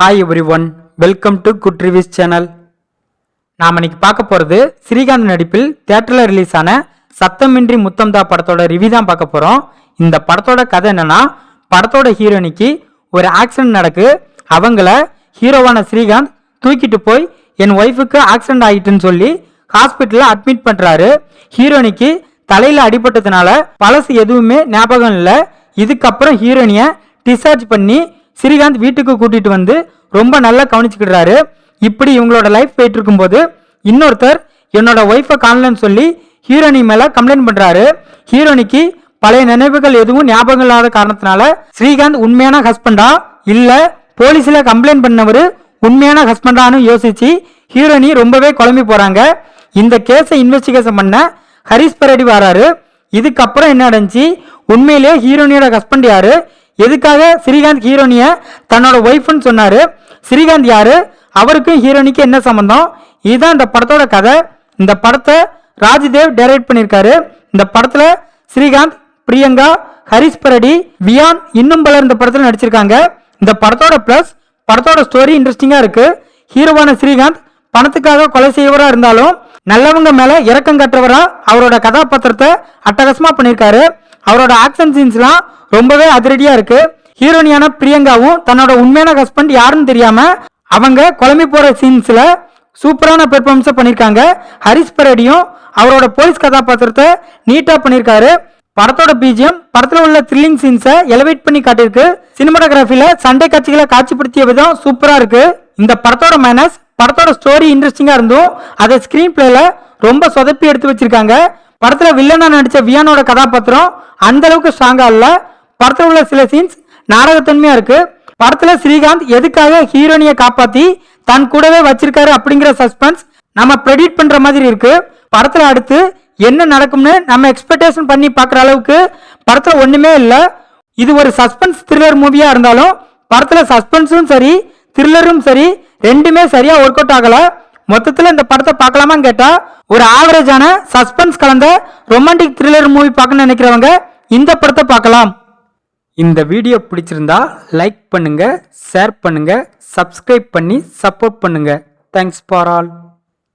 Hi everyone welcome to good reviews channel நாம் இன்னைக்கு பார்க்க போகிறது ஸ்ரீகாந்த் நடிப்பில் தேட்டரில் ரிலீஸ் ஆன சத்தமின்றி முத்தம்தா படத்தோட ரிவ்யூ தான் பார்க்க போகிறோம் இந்த படத்தோட கதை என்னன்னா படத்தோட ஹீரோனிக்கு ஒரு ஆக்சிடென்ட் நடக்கு. அவங்கள ஹீரோவான ஸ்ரீகாந்த் தூக்கிட்டு போய் என் ஒய்ஃபுக்கு ஆக்சிடென்ட் ஆகிட்டுன்னு சொல்லி ஹாஸ்பிட்டலில் அட்மிட் பண்ணுறாரு ஹீரோனிக்கு தலையில் அடிபட்டதுனால பழசு எதுவுமே ஞாபகம் இல்லை. இதுக்கப்புறம் ஹீரோனியை டிஸ்சார்ஜ் பண்ணி ஸ்ரீகாந்த் வீட்டுக்கு கூட்டிட்டு வந்து ரொம்ப நல்லா கவனிச்சுக்கிடுறாரு. இப்படி இவங்களோட லைஃப் போயிட்டு இருக்கும்போது இன்னொருத்தர் என்னோட ஒய்ஃபை காணலன்னு சொல்லி ஹீரோனி மேல கம்ப்ளைண்ட் பண்றாரு. ஹீரோனிக்கு பழைய நினைவுகள் எதுவும் ஞாபகம் இல்லாத காரணத்தினால ஸ்ரீகாந்த் உண்மையான ஹஸ்பண்டா இல்ல போலீஸ்ல கம்ப்ளைண்ட் பண்ணவர் உண்மையான ஹஸ்பண்டான்னு யோசிச்சு ஹீரோனி ரொம்பவே குழம்பி போறாங்க. இந்த கேஸை இன்வெஸ்டிகேஷன் பண்ண ஹரிஸ் பரடி வராரு. இதுக்கப்புறம் என்ன நடந்துச்சு? உண்மையிலேயே ஹீரோனியோட ஹஸ்பண்ட் யாரு? எதுக்காக ஸ்ரீகாந்த் ஹீரோனிய தன்னோட ஒய்ஃப்னு சொன்னார்? ஸ்ரீகாந்த் யாரு? அவருக்கும் ஹீரோனிக்கு என்ன சம்பந்தம்? இதுதான் இந்த படத்தோட கதை. இந்த படத்தை ராஜ்தேவ் டைரக்ட் பண்ணியிருக்காரு. இந்த படத்தில் ஸ்ரீகாந்த் பிரியங்கா ஹரிஸ் பரடி வியான் இன்னும் பலர் இந்த படத்தில் நடிச்சிருக்காங்க. இந்த படத்தோட ப்ளஸ் படத்தோட ஸ்டோரி இன்ட்ரெஸ்டிங்காக இருக்குது ஹீரோவான ஸ்ரீகாந்த் பணத்துக்காக கொலை செய்வராக இருந்தாலும் நல்லவங்க மேலே இறக்கம் கற்றவராக அவரோட கதாபாத்திரத்தை அட்டகாசமாக பண்ணியிருக்காரு. அவரோட ஆக்ஷன் சீன்ஸ்லாம் ரொம்பவே அதிரடியா இருக்கு. ஹீரோனியான பிரியங்காவும் தன்னோட உண்மையான ஹஸ்பண்ட் யாருன்னு தெரியாம அவங்க குழம்பி போற சீன்ஸ்ல சூப்பரான பெர்ஃபார்மன்ஸை பண்ணியிருக்காங்க ஹரிஸ் பரடியும் அவரோட போலீஸ் கதாபாத்திரத்தை நீட்டா பண்ணியிருக்காரு படத்தோட பீஜியம் படத்தில் உள்ள த்ரில்லிங் சீன்ஸை எலவேட் பண்ணி காட்டியிருக்கு. சினிமாட்டோகிராஃபில சண்டை காட்சிகளை காட்சிப்படுத்திய விதம் சூப்பராக இருக்கு. இந்த படத்தோட மைனஸ் படத்தோட ஸ்டோரி இன்ட்ரெஸ்டிங்காக இருந்தும் அதை ஸ்கிரீன் பிளேல ரொம்ப சொதப்பி எடுத்து வச்சிருக்காங்க. படத்துல வில்லனா நடிச்ச வியானோட கதாபாத்திரம் அந்த அளவுக்கு ஸ்ட்ராங்கா இல்ல. படத்துல உள்ள சில சீன்ஸ் நாடகத்தன்மையா இருக்கு. படத்துல ஸ்ரீகாந்த் எதுக்காக ஹீரோனிய காப்பாத்தி தன் கூடவே வச்சிருக்காரு அப்படிங்கிற சஸ்பென்ஸ் நம்ம ப்ரெடிட் பண்ற மாதிரி இருக்கு. படத்துல அடுத்து என்ன நடக்கும்னு நம்ம எக்ஸ்பெக்டேஷன் பண்ணி பார்க்குற அளவுக்கு படத்துல ஒண்ணுமே இல்லை. இது ஒரு சஸ்பென்ஸ் த்ரில்லர் மூவியா இருந்தாலும் படத்துல சஸ்பென்ஸும் சரி த்ரில்லரும் சரி ரெண்டுமே சரியா ஒர்க் அவுட் ஆகலை. மொத்தத்துல இந்த படத்தை பார்க்கலாமான்னு கேட்டா ஒரு ஆவரேஜான சஸ்பென்ஸ் கலந்த ரொமான்டிக் த்ரில்லர் மூவி பார்க்கணும்னு நினைக்கிறவங்க இந்த படத்தை பார்க்கலாம். இந்த வீடியோ பிடிச்சிருந்தா லைக் பண்ணுங்க ஷேர் பண்ணுங்க சப்ஸ்கிரைப் பண்ணி சப்போர்ட் பண்ணுங்க. Thanks for all